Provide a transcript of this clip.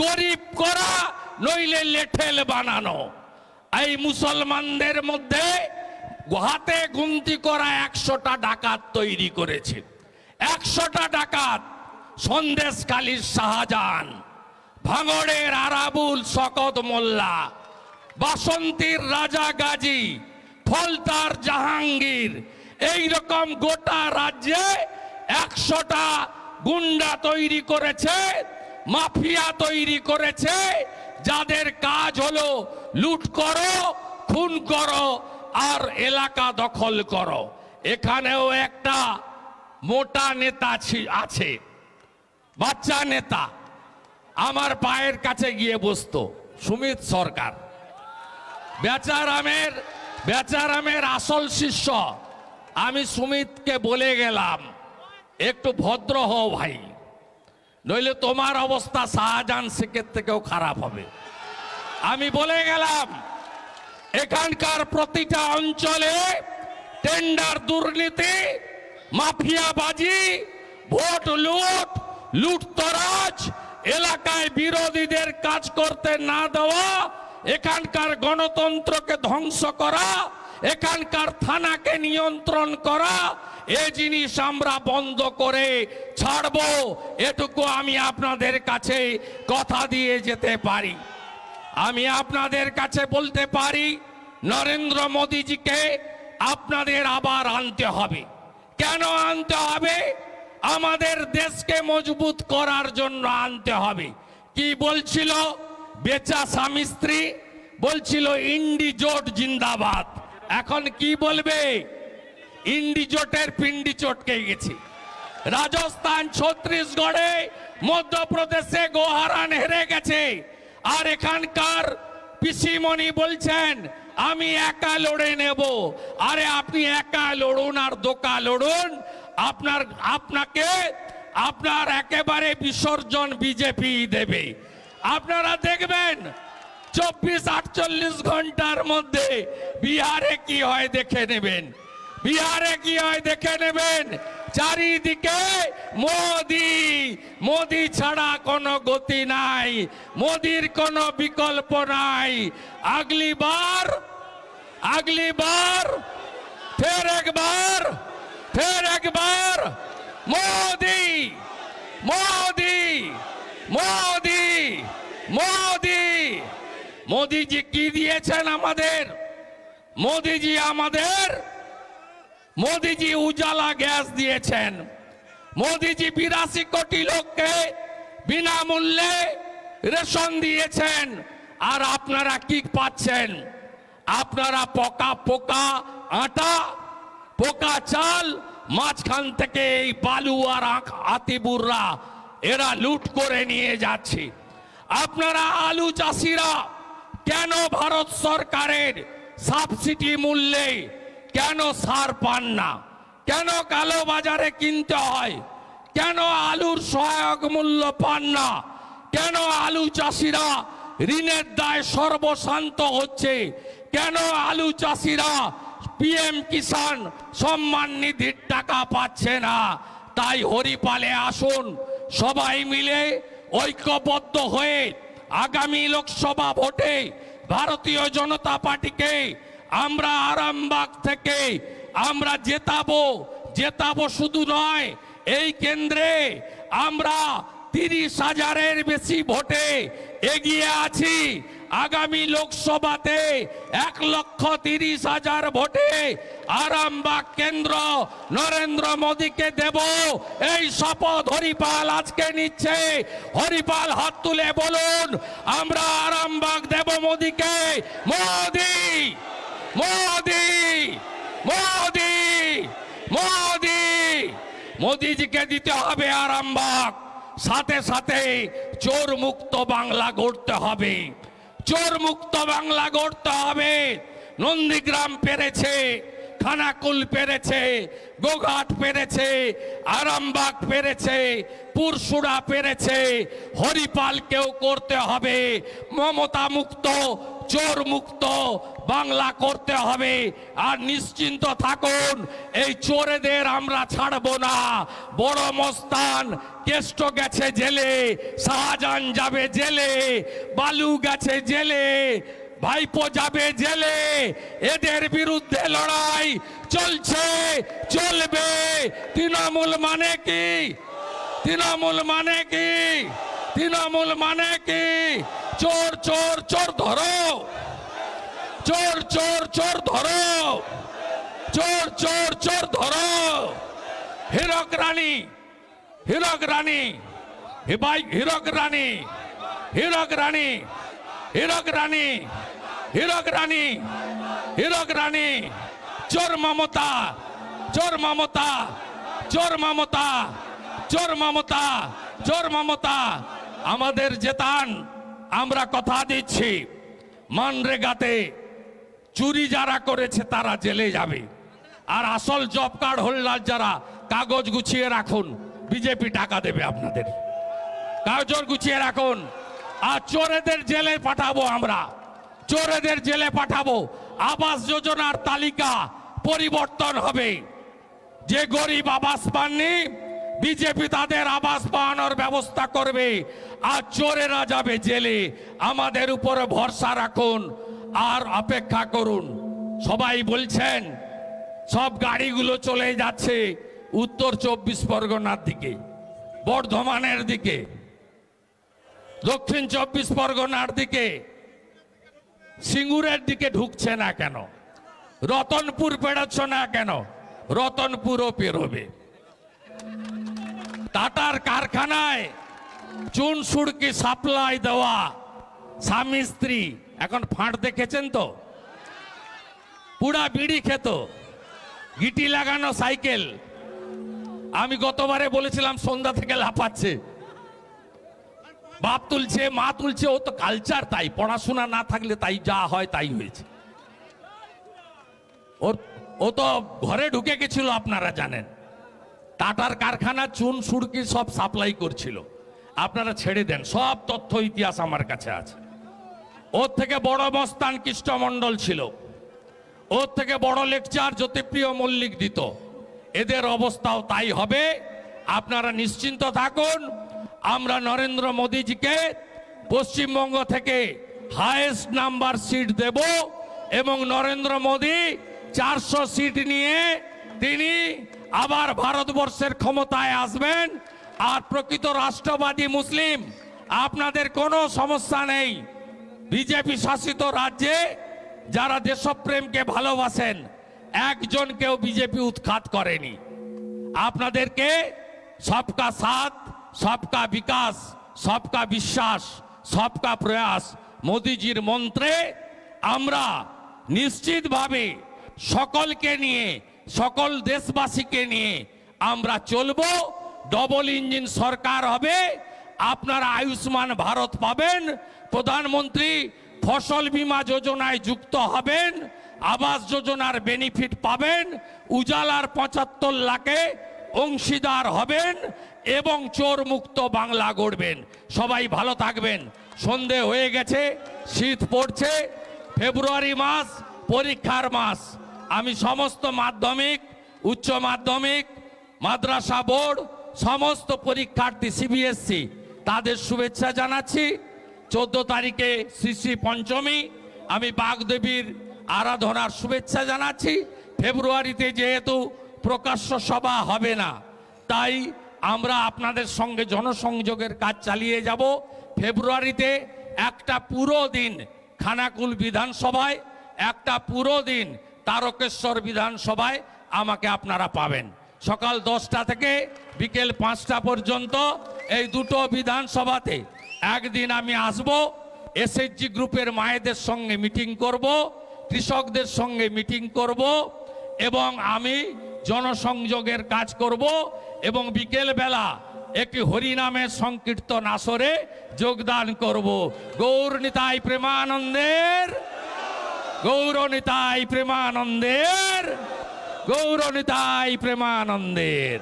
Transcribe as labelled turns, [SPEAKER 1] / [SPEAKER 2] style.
[SPEAKER 1] গরিব করা, নইলে লেঠেল বানানো। এই মুসলমানদের মধ্যে হাতে গুনতি করা একশোটা ডাকাত তৈরি করেছে। একশোটা ডাকাত সন্দেশকালীর শাহজাহান, ভাঙড়ের আরাবুল শকত মোল্লা, বাসন্তীর রাজা গাজী, ফলতার জাহাঙ্গীর এই রকম গোটা রাজ্যে একশোটা গুন্ডা তৈরি করেছে। মাফিয়া তৈরি করেছে, যাদের কাজ হলো লুট করো, খুন করো আর এলাকা দখল করো। এখানেও একটা মোটা নেতা আছে, বাচ্চা নেতা, আমার পায়ের কাছে গিয়ে বসতো, সুমিত সরকার। বেচারামের বেচারামের আসল শিষ্য, আমি সুমিতকে বলে গেলাম, একটু ভদ্র হও ভাই। নইলে তোমার অবস্থা শাহজাহান শেখের থেকেও খারাপ হবে। আমি বলে গেলাম, এখানকার প্রতিটা অঞ্চলে টেন্ডার দুর্নীতি, মাফিয়াবাজি, ভোট লুট লুটতরাজ এলাকায় বিরোধীদের কাজ করতে না দেওয়া, এখানকার গণতন্ত্রকে ধ্বংস করা, এখানকার থানাকে নিয়ন্ত্রণ করা এ জিনিস আমরা বন্ধ করে ছাড়বো। এটুকু আমি আপনাদের কাছে কথা দিয়ে যেতে পারি। আমি আপনাদের কাছে বলতে পারি, নরেন্দ্র মোদীজিকে আপনাদের আবার আনতে হবে। কেন আনতে হবে? আমাদের দেশকে মজবুত করার জন্য আনতে হবে। কি বলছিল? বেচা স্বামী স্ত্রী, বলছিল ইন্ডি জোট জিন্দাবাদ। এখন কি বলবে? ইন্ডি জোটের পিন্ডি চটকে গেছে। রাজস্থান, ছত্তিশগড়ে মধ্যপ্রদেশে গোহারান হেরে গেছে। আর এখানকার পিসিমণি বলছেন, আমি একা লড়ে নেব। আরে আপনি একা লড়ুন আর দোকা লড়ুন। আপনার, আপনাকে, আপনার একেবারে বিসর্জন বিজেপি দেবে। আপনারা দেখবেন, চব্বিশ আটচল্লিশ ঘণ্টার মধ্যে বিহারে কি হয় দেখে নেবেন। বিহারে কি হয় দেখে নেবেন, চারিদিকে মোদি। মোদি ছাড়া কোনো গতি নাই, মোদির কোনো বিকল্প নাই। আগলি বার আগলি বার ফের একবার ফের একবার মোদি মোদি মোদি মোদি। মোদিজি কি দিয়েছেন আমাদের? মোদিজি আমাদের মোদিজি উজালা গ্যাস দিয়েছেন। মোদিজি বিরাশি কোটি লোককে বিনামূল্যে রেশন দিয়েছেন। আর আপনারা কি পাচ্ছেন? আপনারা পোকা পোকা আটা, পোকা চাল, মাঝখান থেকে এই বালু আর আতিবুররা, এরা লুট করে নিয়ে যাচ্ছে। আপনারা আলু চাষিরা, কেন ভারত সরকারের সাবসিডি মূল্যে কেন সার পান না? কেন কালো বাজারে কিনতে হয়? কেন আলুর সহায়ক মূল্য পান না? কেন আলু চাষিরা ঋণের দায় সর্বশান্ত হচ্ছে? কেন আলু চাষিরা পিএম কিষান সম্মান নিধির টাকা পাচ্ছে না? তাই হরিপালে আসুন, সবাই মিলে ঐক্যবদ্ধ হয়ে আগামী লোকসভা ভোটে ভারতীয় জনতা পার্টিকে আমরা আরামবাগ থেকে আমরা জেতাবো জেতাবো শুধু নয়, এই কেন্দ্রে আমরা তিরিশ হাজারের বেশি ভোটে এগিয়ে আছি। আগামী লোকসভাতে এক লক্ষ তিরিশ হাজার ভোটে আরামবাগ কেন্দ্র নরেন্দ্র মোদীকে দেব। এই শপথ হরিপাল আজকে নিচ্ছে। হরিপাল হাত তুলে বলুন, আমরা আরামবাগ দেব মোদীকে। মোদি মোদি মোদি মোদি। মোদিজিকে দিতে হবে আরামবাগ। সাথে সাথে চোর মুক্ত বাংলা গড়তে হবে। চোর মুক্ত বাংলা গড়তে হবে। নন্দীগ্রাম পেরেছে, খানাকুল পেরেছে, গোঘাট পেরেছে, আরামবাগ পেরেছে পুরসুরা পেরেছে। হরিপালকেও করতে হবে। মমতা মুক্ত চোর মুক্ত বাংলা করতে হবে। আর নিশ্চিন্ত থাকুন, এই চোরেদের আমরা ছাড়বো না। বড় মস্তান, কেষ্ট গেছে জেলে, শাহজাহান যাবে জেলে, বালু গেছে জেলে, ভাইপো যাবে জেলে। এদের বিরুদ্ধে লড়াই চলছে, চলবে। তৃণমূল মানে কি? তৃণমূল মানে কি? তৃণমূল মানে কি? চোর চোর চোর ধরো। চোর চোর চোর ধরো। চোর চোর চোর ধরো। হীরক রানী হীরক রানী হিবাই হীরক রানী হীরক রানী হীরক রানী হীরক রানী হীরক রানী। চোর মমতা চোর মমতা চোর মমতা চোর মমতা চোর মমতা। আমাদের জেতান, আমরা কথা দিচ্ছি। মানরেগাতে চুরি যারা করেছে তারা জেলে যাবে। আর আসল জব কার্ড হোল্ডার যারা, কাগজ গুছিয়ে রাখুন, বিজেপি টাকা দেবে আপনাদের। কাগজ গুছিয়ে রাখুন। আর চোরেদের জেলে পাঠাবো আমরা। চোরেদের জেলে পাঠাবো। আবাস যোজনার তালিকা পরিবর্তন হবে। যে গরিব আবাস পাননি, বিজেপি তাদের আবাস পাওয়ানোর ব্যবস্থা করবে। আর চোরেরা যাবে জেলে। আমাদের উপরে ভরসা রাখুন। আর অপেক্ষা করুন। সবাই বলছেন, সব গাড়িগুলো চলে যাচ্ছে উত্তর চব্বিশ পরগনার দিকে, বর্ধমানের দিকে, দক্ষিণ চব্বিশ পরগনার দিকে, সিঙ্গুরের দিকে ঢুকছে না কেন? রতনপুর পেরোচ্ছ না কেন? রতনপুরও পেরোবে। টাটার কারখানায় চুন সুড়কি সাপ্লাই দেওয়া স্বামী স্ত্রী এখন ফাঁট দেখেছেন তো? পুরা বিড়ি খেত। গিটি লাগানো সাইকেল। আমি গতবারে বলেছিলাম, সন্ধ্যা থেকে লাফাচ্ছে। বাপ তুলছে, মা তুলছে, ও তো কালচার তাই। পড়াশোনা না থাকলে তাই যা হয় তাই হয়েছে। ওর, ও তো ঘরে ঢুকে গেছিল, আপনারা জানেন। টাটার কারখানা, চুন সুড়কি সব সাপ্লাই করছিল। আপনারা ছেড়ে দেন, সব তথ্য, ইতিহাস আমার কাছে আছে। ওর থেকে বড় মস্তান কৃষ্ণমণ্ডল ছিল। ওর থেকে বড় লেকচার জ্যোতিপ্রিয় মল্লিক দিত। এদের অবস্থাও তাই হবে। আপনারা নিশ্চিন্ত থাকুন, আমরা নরেন্দ্র মোদীজিকে পশ্চিমবঙ্গ থেকে হায়েস্ট নাম্বার সিট দেব এবং নরেন্দ্র মোদী চারশো সিট নিয়ে তিনি আবার ভারতবর্ষের ক্ষমতায় আসবেন। আর প্রকৃত রাষ্ট্রবাদী মুসলিম, আপনাদের কোনো সমস্যা নেই। বিজেপি শাসিত রাজ্যে যারা দেশপ্রেমকে ভালোবাসেন, একজনকেও বিজেপি উৎখাত করেনি। আপনাদেরকে সবকা সাথ, সবকা বিকাশ, সবকা বিশ্বাস, সবকা প্রয়াস মোদিজির মন্ত্রে আমরা নিশ্চিতভাবে সকলকে নিয়ে, সকল দেশবাসীকে নিয়ে আমরা চলবো। ডবল ইঞ্জিন সরকার হবে আপনারা আয়ুষ্মান ভারত পাবেন, প্রধানমন্ত্রী ফসল বীমা যোজনায় যুক্ত হবেন, আবাস যোজনার বেনিফিট পাবেন, উজালার পঁচাত্তর লাখে অংশীদার হবেন এবং চোর মুক্ত বাংলা গড়বেন। সবাই ভালো থাকবেন। সন্ধে হয়ে গেছে, শীত পড়ছে, ফেব্রুয়ারি মাস পরীক্ষার মাস। আমি সমস্ত মাধ্যমিক, উচ্চ মাধ্যমিক, মাদ্রাসা বোর্ড, সমস্ত পরীক্ষার্থী সিবিএসসি তাদের শুভেচ্ছা জানাচ্ছি। চোদ্দ তারিখে শ্রী পঞ্চমী। আমি বাগদেবীর আরাধনার শুভেচ্ছা জানাচ্ছি। ফেব্রুয়ারিতে যেহেতু প্রকাশ্য সভা হবে না, তাই আমরা আপনাদের সঙ্গে জনসংযোগের কাজ চালিয়ে যাব। ফেব্রুয়ারিতে একটা পুরো দিন খানাকুল বিধানসভায়, একটা পুরো দিন তারকেশ্বর বিধানসভায় আমাকে আপনারা পাবেন। সকাল দশটা থেকে বিকেল পাঁচটা পর্যন্ত এই দুটো বিধানসভাতে একদিন আমি আসব এসএইচজি গ্রুপের মায়েদের সঙ্গে মিটিং করব, কৃষকদের সঙ্গে মিটিং করব, এবং আমি জনসংযোগের কাজ করব, এবং বিকেল বেলা একটি হরিনামের সংকীর্তন আসরে যোগদান করব। গৌর নিতাই প্রেমানন্দের গৌরনিতাই প্রেমানন্দের গৌরনিতাই প্রেমানন্দের।